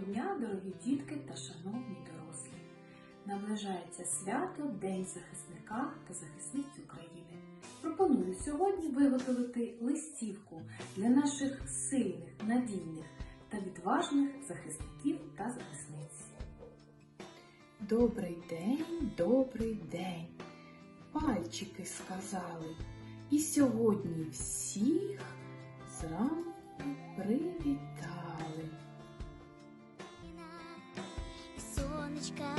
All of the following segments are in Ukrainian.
дня, дорогі дітки та шановні дорослі! Наближається свято День захисника та захисниць України. Пропоную сьогодні виготовити листівку для наших сильних, надійних та відважних захисників та захисниць. Добрий день, добрий день. Пальчики сказали. І сьогодні всіх зранку привітали. Сонечка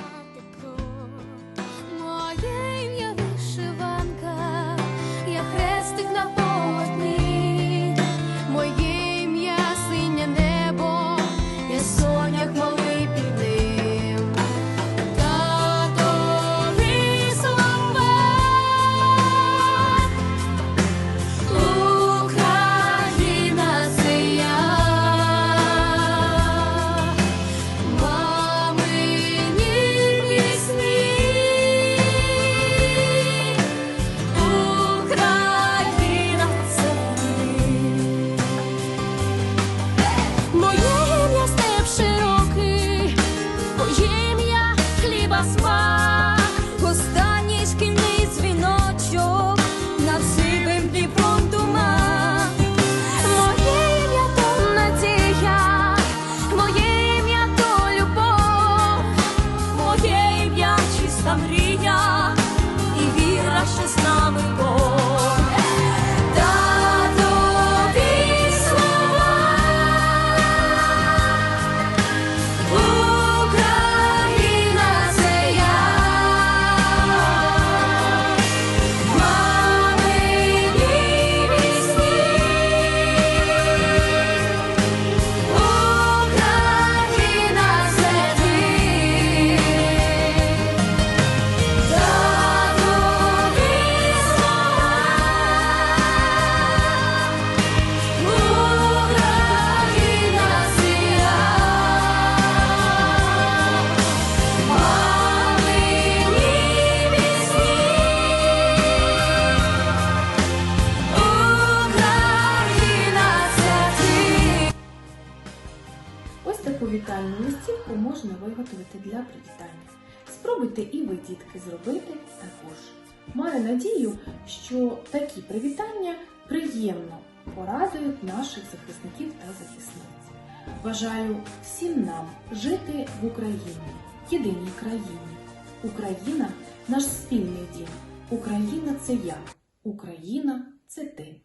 хліба смак, дзвіночок над сивим Дніпром туман. Моє ім'я то моє ім'я то любов, моє ім'я чиста мрія таку листівку можна виготовити для привітання. Спробуйте і ви, дітки, зробити також. Маю надію, що такі привітання приємно порадують наших захисників та захисниць. Бажаю всім нам жити в Україні, єдиній країні. Україна наш спільний дім. Україна це я. Україна це ти.